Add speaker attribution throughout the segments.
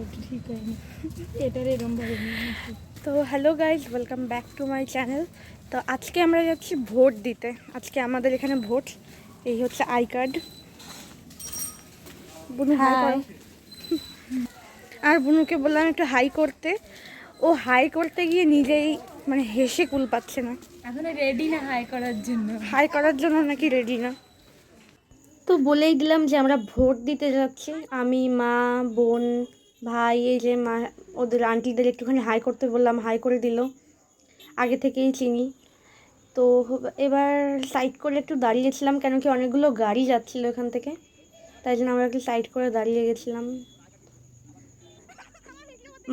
Speaker 1: ওটা ঠিক হয়নি এটার এরম
Speaker 2: তো hello guys welcome back to my channel তো আজকে আমরা যাচ্ছি ভোট দিতে। আজকে আমাদের এখানে ভোট। এই হচ্ছে আই কার্ড বুনু হাই আর বুনুকে বললাম একটু হাই করতে। ও হাই করতে গিয়ে নিজেই মানে হেসে কুল পাচ্ছে না।
Speaker 1: এখন রেডি না হাই করার জন্য।
Speaker 2: হাই করার জন্য নাকি রেডি না? তো বলেই দিলাম যে আমরা ভোট দিতে যাচ্ছি। আমি মা বোন ভাই, এই যে মা, ওদের আন্টিদের একটুখানি হাই করতে বললাম হাই করে দিল। আগে থেকেই চিনি। তো এবার সাইড করে একটু দাঁড়িয়েছিলাম, কেন কি অনেকগুলো গাড়ি যাচ্ছিল এখান থেকে। তাই জন্য আমরা একটু সাইড করে দাঁড়িয়ে গেছিলাম।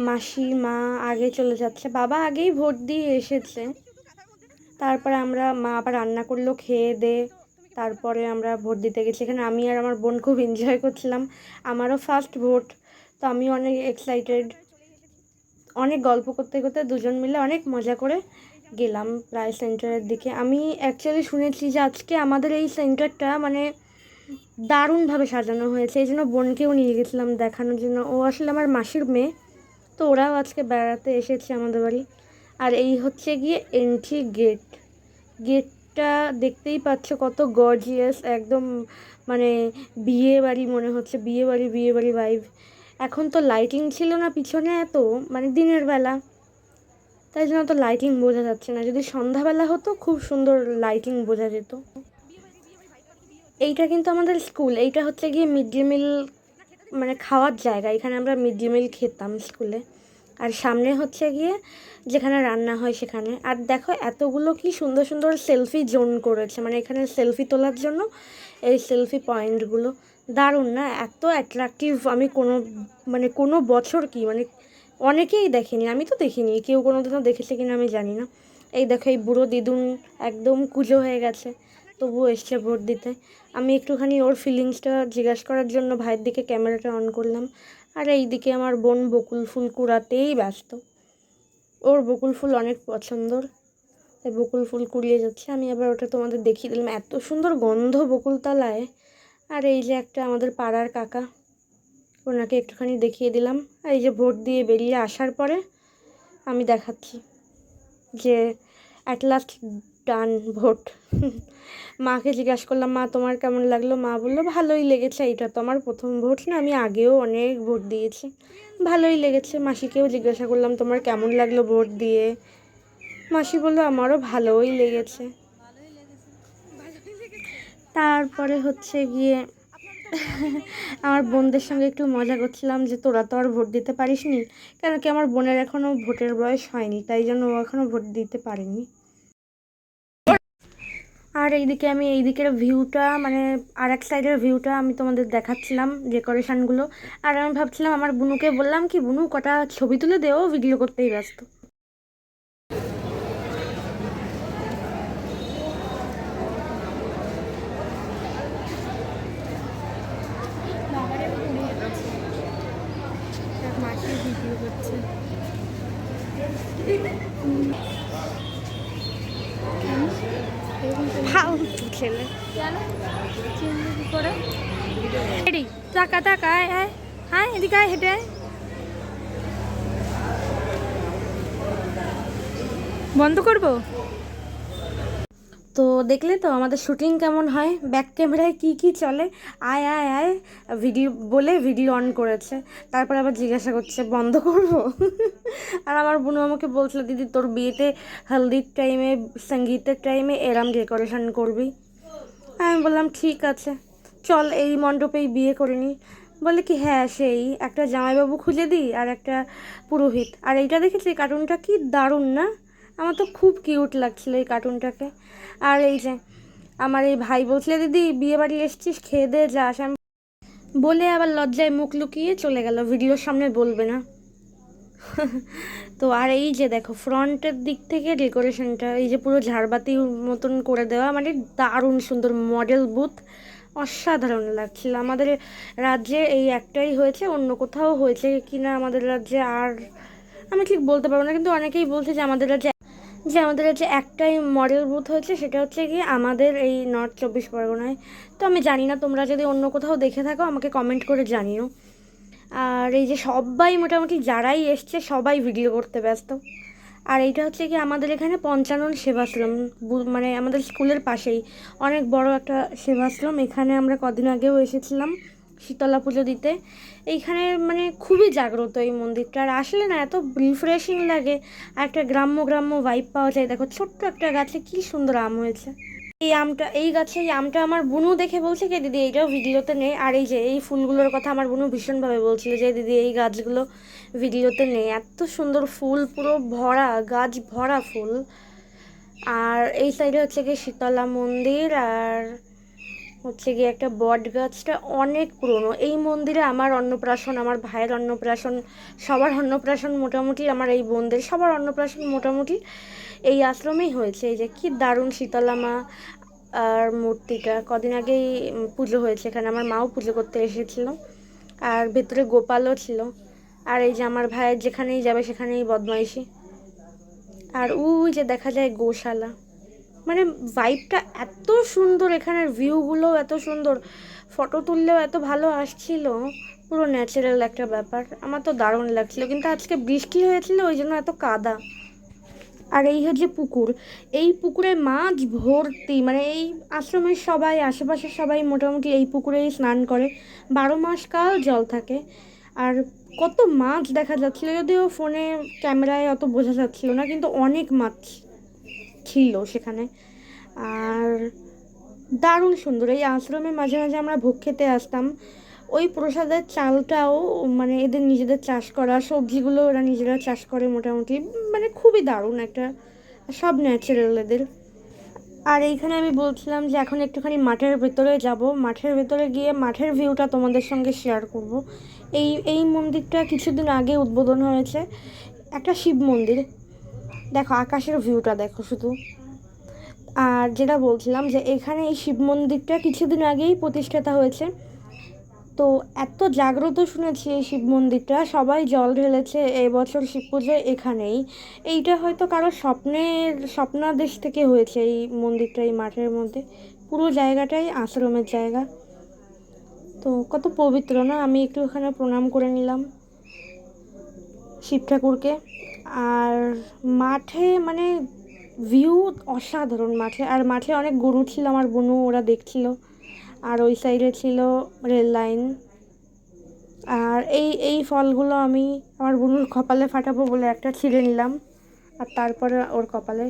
Speaker 2: মাসি, মা আগে চলে যাচ্ছে। বাবা আগেই ভোট দিয়ে এসেছে। তারপরে আমরা মা আবার রান্না করল, খেয়ে দে। তারপরে আমরা ভোট দিতে গেছি। এখানে আমি আর আমার বোন খুব এনজয় করছিলাম। আমারও ফার্স্ট ভোট তো আমি অনেক এক্সাইটেড অনেক গল্প করতে করতে দুজন মিলে অনেক মজা করে গেলাম প্রায় সেন্টারের দিকে। আমি অ্যাকচুয়ালি শুনেছি যে আজকে আমাদের এই সেন্টারটা মানে দারুণভাবে সাজানো হয়েছে। এই জন্য বোনকেও নিয়ে গেছিলাম দেখানোর জন্য। ও আসলে আমার মাসির মেয়ে, তো ওরাও আজকে বেড়াতে এসেছে আমাদের বাড়ি। আর এই হচ্ছে গিয়ে এন্ট্রি গেট গেটটা দেখতেই পাচ্ছ কত গর্জিয়াস একদম মানে বিয়ে বাড়ি মনে হচ্ছে। বিয়ে বাড়ি বিয়ে বাড়ি ভাইব এখন তো লাইটিং ছিল না পিছনে এত মানে দিনের বেলা। তাই জন্য তো লাইটিং বোঝা যাচ্ছে না। যদি সন্ধ্যাবেলা হতো, খুব সুন্দর লাইটিং বোঝা যেত। এইটা কিন্তু আমাদের স্কুল এইটা হচ্ছে গিয়ে মিড ডে মিল মানে খাওয়ার জায়গা। এখানে আমরা মিড ডে মিল খেতাম স্কুলে আর সামনে হচ্ছে গিয়ে যেখানে রান্না হয় সেখানে। আর দেখো এতগুলো কি সুন্দর সুন্দর সেলফি জোন করেছে মানে এখানে সেলফি তোলার জন্য এই সেলফি পয়েন্টগুলো। দারুণ না? এত অ্যাট্রাকটিভ আমি কোনো মানে কোনো বছর কি মানে অনেকেই দেখেনি, আমি তো দেখিনি, কেউ কোনো দিনও দেখেছে কিনা আমি জানি না। এই দেখো এই বুড়ো দিদুন একদম কুজো হয়ে গেছে, তবুও এসছে ভোট দিতে। আমি একটুখানি ওর ফিলিংসটা জিজ্ঞাসা করার জন্য ভাইয়ের দিকে ক্যামেরাটা অন করলাম। আর এইদিকে আমার বোন বকুল ফুল কুড়াতেই ব্যস্ত। ওর বকুল ফুল অনেক পছন্দর। তাই বকুল ফুল কুড়িয়ে যাচ্ছে। আমি আবার ওটা তোমাদের দেখিয়ে দিলাম। এত সুন্দর গন্ধ বকুলতলায়। আর এই যে একটা আমাদের পাড়ার কাকা, ওনাকে একটুখানি দেখিয়ে দিলাম। আর এই যে ভোট দিয়ে বেরিয়ে আসার পরে আমি দেখাচ্ছি যে অ্যাট লাস্ট ডান ভোট। মাকে জিজ্ঞাসা করলাম, মা, তোমার কেমন লাগল? মা বলল, ভালোই লেগেছে এইটা তো আমার প্রথম ভোট না, আমি আগেও অনেক ভোট দিয়েছি। ভালোই লেগেছে। মাসিকেও জিজ্ঞাসা করলাম, তোমার কেমন লাগল ভোট দিয়ে? মাসি বলল, আমারও ভালোই লেগেছে। তারপরে হচ্ছে গিয়ে আমার বোনদের সঙ্গে একটু মজা করছিলাম যে, তোরা তো আর ভোট দিতে পারিসনি। কেন কি, আমার বোনের এখনও ভোটের বয়স হয়নি, তাই জন্য ও এখনও ভোট দিতে পারেনি। আর এইদিকে আমি এই দিকের ভিউটা মানে আর এক সাইডের ভিউটা আমি তোমাদের দেখাচ্ছিলাম ডেকোরেশনগুলো আর আমি ভাবছিলাম, আমার বুনুকে বললাম কি, বুনু, কটা ছবি তুলে দেও ভিডিও করতেই ব্যস্ত। ফালতু ছেলে
Speaker 1: কেন চিনলি কি
Speaker 2: টাকা টাকা আয় হ্যাঁ এদিকে হেঁটে আয়।
Speaker 1: বন্ধ করব?
Speaker 2: তো দেখলে তো আমাদের শুটিং কেমন হয়? ব্যাক ক্যামেরায় কি কি চলে? আয় আয় আয় ভিডিও বলে ভিডিও অন করেছে। তারপর আবার জিজ্ঞাসা করছে, বন্ধ করব? আর আমার বোনু আমাকে বলছিল, দিদি, তোর বিয়েতে হলদির টাইমে সঙ্গীতের টাইমে এরম ডেকোরেশন করবি? আমি বললাম, ঠিক আছে। চল এই মণ্ডপেই বিয়ে করে নি। বলে কি হ্যাঁ সেই। একটা জামাইবাবু খুঁজে দিই আর একটা পুরোহিত। আর এইটা দেখেছি কার্টুনটা কি দারুণ না? আমার তো খুব কিউট লাগছিল এই কার্টুনটাকে আর এই যে আমার এই ভাই বলছিল, দিদি, বিয়ে বাড়ি এসছিস, খেয়ে দিয়ে যাস। আমি বলে আবার লজ্জায় মুখ লুকিয়ে চলে গেল। ভিডিওর সামনে বলবে না। তো আর এই যে দেখো, ফ্রন্টের দিক থেকে ডেকোরেশনটা, এই যে পুরো ঝাড়বাতির মতন করে দেওয়া মানে দারুণ সুন্দর মডেল বুথ। অসাধারণ লাগছিল। আমাদের রাজ্যে এই একটাই হয়েছে, অন্য কোথাও হয়েছে কিনা আমাদের রাজ্যে আর আমি ঠিক বলতে পারব না, কিন্তু অনেকেই বলছে যে আমাদের রাজ্যে যে আমাদের রাজ্যে একটাই মডেল বুথ হয়েছে, সেটা হচ্ছে কি আমাদের এই নর্থ চব্বিশ পরগনায়। তো আমি জানি না, তোমরা যদি অন্য কোথাও দেখে থাকো, আমাকে কমেন্ট করে জানিও। আর এই যে সবাই মোটামুটি যারাই এসছে, সবাই ভিডিও করতে ব্যস্ত। আর এইটা হচ্ছে কি আমাদের এখানে পঞ্চানন সেবাশ্রম মানে আমাদের স্কুলের পাশেই। অনেক বড় একটা সেবাশ্রম, এখানে আমরা কদিন আগেও এসেছিলাম। শীতলা পুজো দিতে। এইখানে মানে খুবই জাগ্রত এই মন্দিরটা। আর আসলে না, এত রিফ্রেশিং লাগে। আর একটা গ্রাম্য গ্রাম্য ভাইব পাওয়া যায়। দেখো, ছোট্ট একটা গাছে কি সুন্দর আম হয়েছে। এই আমটা, এই গাছে এই আমটা আমার বুনু দেখে বলছে কি, দিদি, এইটাও ভিডিওতে নেই আর এই যে, এই ফুলগুলোর কথা আমার বুনু ভীষণভাবে বলছিল যে, দিদি, এই গাছগুলো ভিডিওতে নেই এত সুন্দর ফুল, পুরো ভরা, গাছ ভরা ফুল। আর এই সাইডে হচ্ছে কি শীতলা মন্দির। আর হচ্ছে গিয়ে একটা বট গাছটা অনেক পুরনো। এই মন্দিরে আমার অন্নপ্রাশন, আমার ভাইয়ের অন্নপ্রাশন, সবার অন্নপ্রাশন মোটামুটি আমার এই বোনদের সবার অন্নপ্রাশন মোটামুটি এই আশ্রমেই হয়েছে। এই যে কি দারুণ শীতলা মা আর মূর্তিটা। কদিন আগেই পুজো হয়েছে এখানে। আমার মাও পুজো করতে এসেছিল আর ভেতরে গোপালও ছিল। আর এই যে আমার ভাইয়ের যেখানেই যাবে সেখানেই বদমাইশি। আর ওই যে দেখা যায় গোশালা। মানে ভাইবটা এত সুন্দর, এখানের ভিউগুলো এত সুন্দর। ফটো তুললেও এত ভালো আসছিল। পুরো ন্যাচারাল একটা ব্যাপার। আমার তো দারুণ লাগছিল। কিন্তু আজকে বৃষ্টি হয়েছিল, ওই জন্য এত কাদা। আর এই হচ্ছে পুকুর। এই পুকুরে মাছ ভর্তি। মানে এই আশ্রমের সবাই, আশেপাশের সবাই মোটামুটি এই পুকুরেই স্নান করে। বারো মাস কাল জল থাকে। আর কত মাছ দেখা যাচ্ছিল, যদিও ফোনে ক্যামেরায় অত বোঝা যাচ্ছিল না, কিন্তু অনেক মাছ। ছিল সেখানে। আর দারুণ সুন্দর, এই আশ্রমে মাঝে মাঝে আমরা ভোগ খেতে আসতাম। ওই প্রসাদের চালটাও মানে এদের নিজেদের চাষ করা, সবজিগুলো ওরা নিজেরা চাষ করে মোটামুটি মানে খুবই দারুণ একটা, সব ন্যাচারাল এদের। আর এইখানে আমি বলছিলাম যে এখন একটুখানি মাঠের ভেতরে যাব। মাঠের ভেতরে গিয়ে মাঠের ভিউটা তোমাদের সঙ্গে শেয়ার করব। এই এই মন্দিরটা কিছুদিন আগে উদ্বোধন হয়েছে। একটা শিব মন্দির। দেখো, আকাশের ভিউটা দেখো শুধু। আর যেটা বলছিলাম যে, এখানে এই শিব মন্দিরটা কিছুদিন আগেই প্রতিষ্ঠাতা হয়েছে। তো এত জাগ্রত শুনেছি এই শিব মন্দিরটা, সবাই জল ঢেলেছে, এবছর শিব পুজো এখানেই। এইটা হয়তো কারও স্বপ্নের, স্বপ্নাদেশ থেকে হয়েছে এই মন্দিরটা, এই মাঠের মধ্যে। পুরো জায়গাটাই আশ্রমের জায়গা। তো কত পবিত্র না, আমি একটু ওখানে প্রণাম করে নিলাম। শিব ঠাকুরকে। আর মাঠে মানে ভিউ অসাধারণ মাঠে। আর মাঠে অনেক গরু ছিল, আমার বোনু ওরা দেখছিল। আর ওই সাইডে ছিল রেল লাইন আর এই এই ফলগুলো আমি আমার বোনুর কপালে ফাটাবো বলে একটা ছিঁড়ে নিলাম। আর তারপরে ওর কপালে।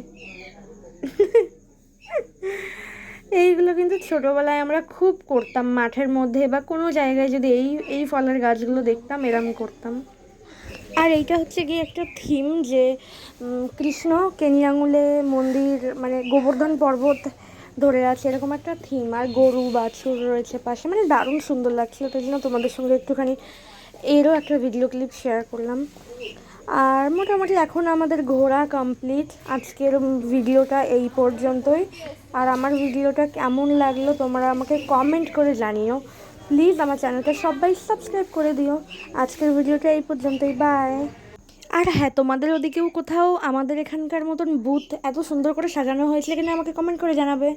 Speaker 2: এইগুলো কিন্তু ছোটোবেলায় আমরা খুব করতাম মাঠের মধ্যে বা কোনো জায়গায় যদি এই এই ফলের গাছগুলো দেখতাম, এরম করতাম। আর এইটা হচ্ছে গিয়ে একটা থিম যে কৃষ্ণ কেনি আঙুলে মন্দির মানে গোবর্ধন পর্বত ধরে আছে, এরকম একটা থিম আর গরু, বাছুর রয়েছে পাশে। মানে দারুণ সুন্দর লাগছিল, তাই জন্য তোমাদের সঙ্গে একটুখানি এরও একটা ভিডিও ক্লিপ শেয়ার করলাম। আর মোটামুটি এখন আমাদের ঘোরা কমপ্লিট আজকের ভিডিওটা এই পর্যন্তই। আর আমার ভিডিওটা কেমন লাগল তোমরা আমাকে কমেন্ট করে জানিও। প্লিজ আমার চ্যানেলটা সবাই সাবস্ক্রাইব করে দিও। আজকের ভিডিওটা এই পর্যন্তই, বাই। আর হ্যাঁ তোমাদের ওদিকেও কোথাও আমাদের এখানকার মতন বুথ এত সুন্দর করে সাজানো হয়েছিল কিনা আমাকে কমেন্ট করে জানাবে।